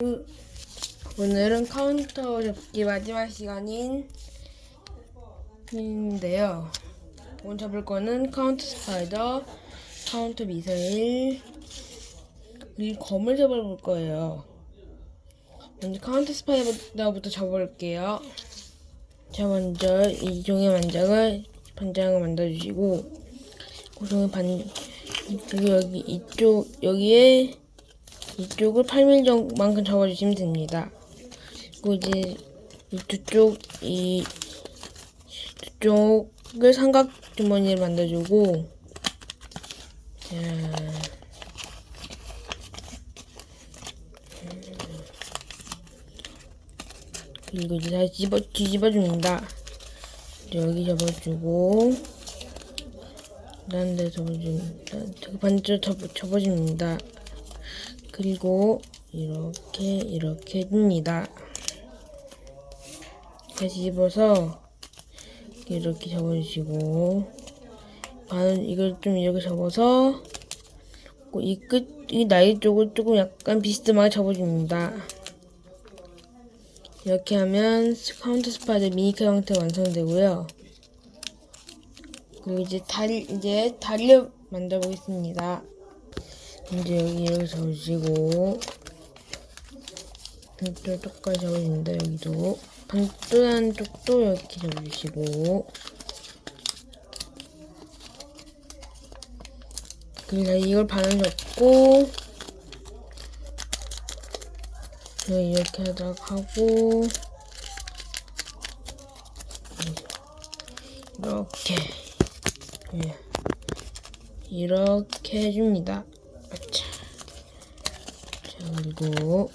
그, 오늘은 카운터 접기 마지막 시간인 인데요. 오늘 잡을 거는 카운터 스파이더, 카운터 미사일, 그리고 검을 잡아볼 거예요. 먼저 카운터 스파이더부터 잡아볼게요. 자, 먼저 이 종이 만장을 반장을 만들어주시고, 그 종이 반, 여기, 여기, 이쪽, 여기에 이쪽을 8mm만큼 접어주시면 됩니다. 그리고 이제 이 두쪽, 이 두쪽을 삼각 주머니를 만들어주고, 자, 그리고 이제 다시 뒤집어, 뒤집어 줍니다. 여기 접어주고, 다른 데 접어줍니다. 반대쪽 접어, 접어줍니다. 그리고 이렇게 이렇게 해줍니다. 다시 집어서 이렇게 접어주시고 반 이걸 좀 이렇게 접어서 이 끝이 나이 쪽을 조금 약간 비스듬하게 접어줍니다. 이렇게 하면 카운터 스파이더 미니카 형태 완성되고요. 그리고 이제 다리 이제 다리를 만들어 보겠습니다. 이제 여기 이렇게 접으시고 이쪽 똑같이 접어줍니다. 여기도 반대한 쪽도 이렇게 접으시고 그리고 이걸 반을 접고 여기 이렇게 하다가 하고 이렇게 예. 이렇게 해줍니다. 그리고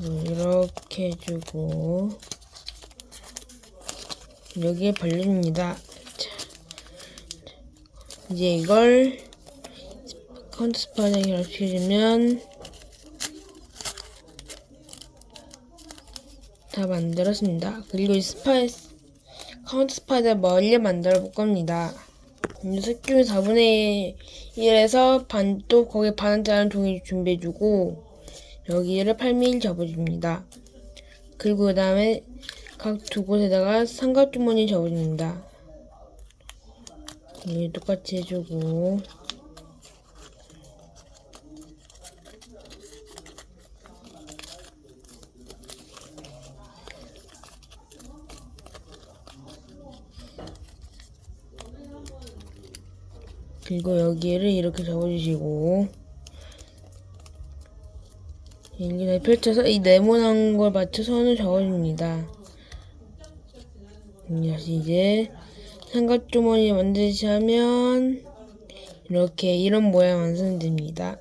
이렇게 해주고 여기에. 자, 이제 이걸 스파이에 이렇게 해주면 다 만들었습니다. 그리고 이 스파이 카운트 스파이더 멀리 만들어 볼 겁니다. 색종이 4분의 1에서 반, 또 거기에 반을 자른 종이 준비해주고, 여기를 8mm 접어줍니다. 그리고 그 다음에 각 두 곳에다가 삼각주머니 접어줍니다. 여기 똑같이 해주고, 그리고 여기를 이렇게 접어주시고 여기다 펼쳐서 이 네모난 걸 맞춰 선을 접어줍니다. 다시 이제 삼각주머니 만드시면 이렇게 이런 모양 완성됩니다.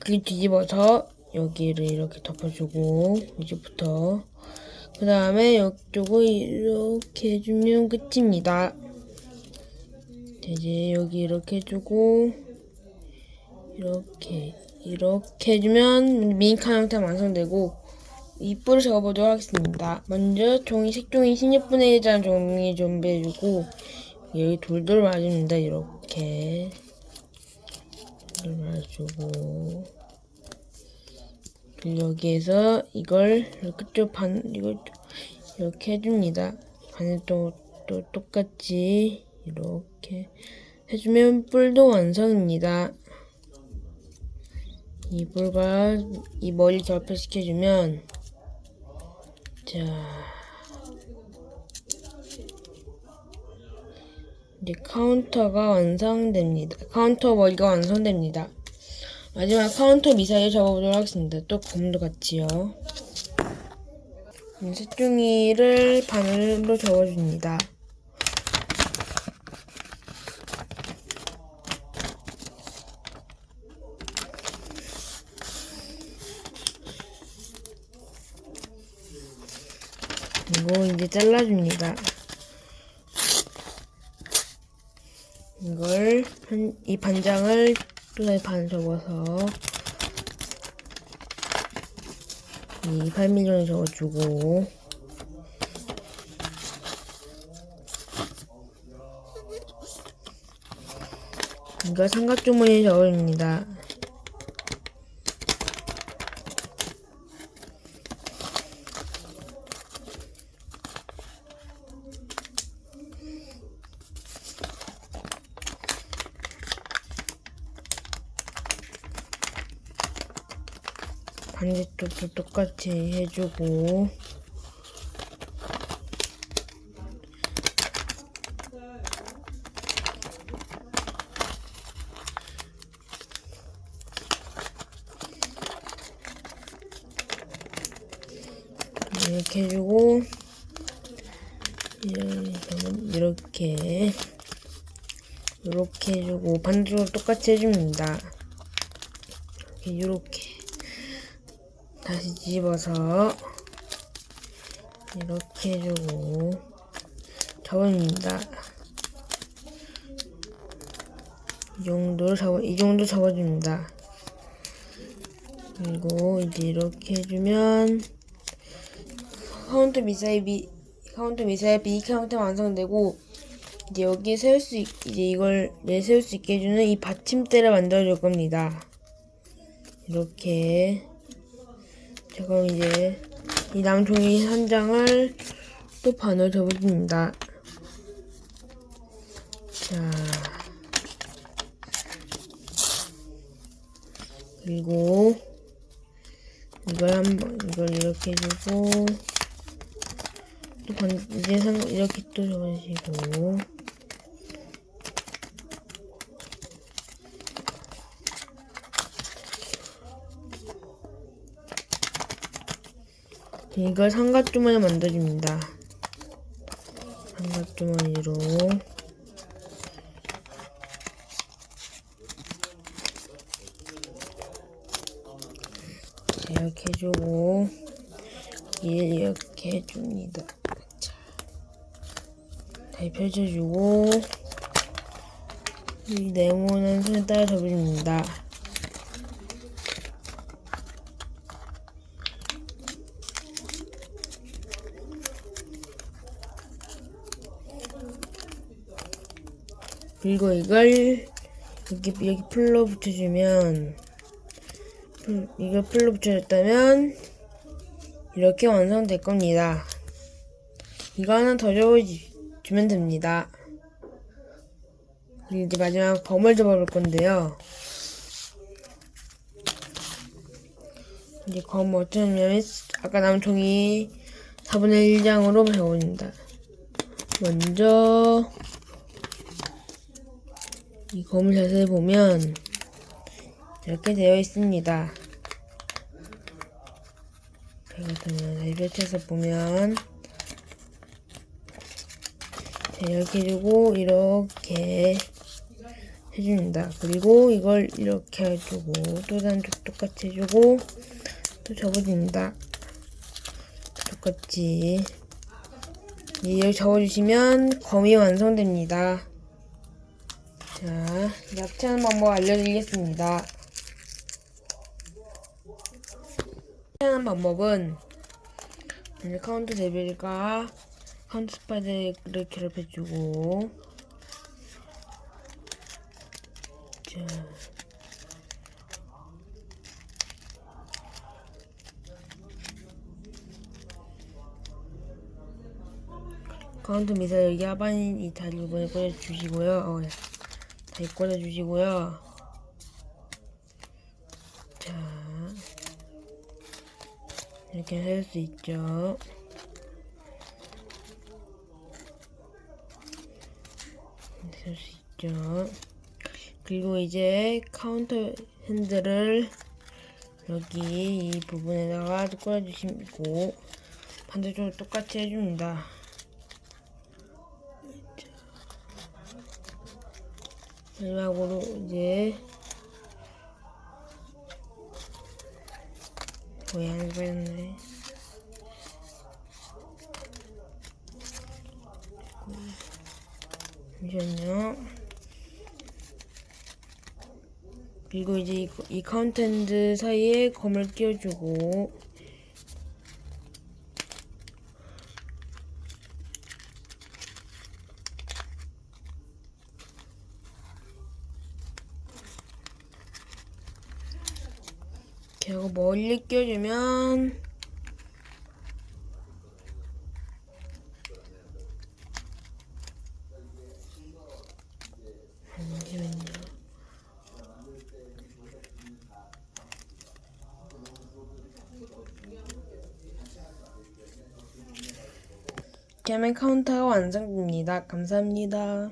그리고 뒤집어서 여기를 이렇게 덮어주고 이제부터 그 다음에 이쪽을 이렇게 해주면 끝입니다. 이제 여기 이렇게 해주고 이렇게 이렇게 해주면 미니카 형태 완성되고 이뿔을 적어보도록 하겠습니다. 먼저 종이 색종이 16분의 1장 종이 준비해주고 여기 돌돌 말아줍니다. 이렇게 돌 말아주고 그리고 여기에서 이걸 끝쪽 반 이걸 이렇게 해줍니다. 반대도 또 똑같이 이렇게 해주면 뿔도 완성입니다. 이 뿔과 이 머리 결합시켜주면 자 이제 카운터가 완성됩니다. 카운터 머리가 완성됩니다. 마지막 카운터 미사일 접어보도록 하겠습니다. 또 검도 같지요. 색종이를 반으로 접어줍니다. 그리고 이제 잘라줍니다. 이걸 한, 이 반장을 또다시 반 접어서 이 8mm를 접어주고 이걸 삼각주머니에 접어줍니다. 반대쪽도 똑같이 해주고 이렇게 해주고 이렇게 이렇게 해주고 반대쪽으로 똑같이 해줍니다. 이렇게 다시 뒤집어서 이렇게 해주고 접어줍니다. 이 정도로 접어 이 정도 접어줍니다. 그리고 이제 이렇게 해주면 카운터 미사일 비 카운터 미사일 B 카운터 완성되고 이제 여기에 세울 수 있, 이제 이걸 내세울 수 있게 해주는 이 받침대를 만들어 줄 겁니다. 이렇게 자 그럼 이제 이 남종이 한 장을 또 반을 접어줍니다. 자 그리고 이걸 한번 이걸 이렇게 해주고 또 반, 이제 상, 이렇게 또 접어주시고 이걸 삼각주머니 만들어줍니다. 삼각주머니로 이렇게 해주고 이렇게 해줍니다. 자, 다시 펼쳐주고 이 네모는 손에 따라 접어줍니다. 그리고 이걸 여기 여기 풀로 붙여주면 풀- 이걸 풀로 붙여줬다면 이렇게 완성될 겁니다. 이거 하나 더 접어주면 됩니다. 그리고 이제 마지막 검을 접어볼 건데요. 이제 검 어떻게 하냐면 아까 남은 종이 4분의 1장으로 접어줍니다. 먼저 이 검을 자세히 보면 이렇게 되어 있습니다. 그렇다면 다시 펼쳐서 보면 자, 이렇게 해주고 이렇게 해줍니다. 그리고 이걸 이렇게 해주고 또 다른 쪽 똑같이 해주고 또 접어줍니다. 똑같이 이렇게 접어주시면 검이 완성됩니다. 자, 이제 합체하는 방법 알려드리겠습니다. 합체하는 방법은 먼저 카운트 레벨과 카운트 스파이더를 결합해주고 자 카운트 미사일 여기 하반인 이 다리 부분에 꽂아주시고요. 어, 다시 꽂아주시고요. 자, 이렇게 할 수 있죠. 할수 있죠. 그리고 이제 카운터 핸들을 여기 이 부분에다가 꽂아주시고 반대쪽으로 똑같이 해줍니다. 마지막으로 이제 모양을 그렸네. 잠시만요. 그리고 이제 이, 이 카운텐트 사이에 검을 끼워주고 제가 멀리 껴주면 잠시만요. 개맨 카운터가 완성됩니다. 감사합니다.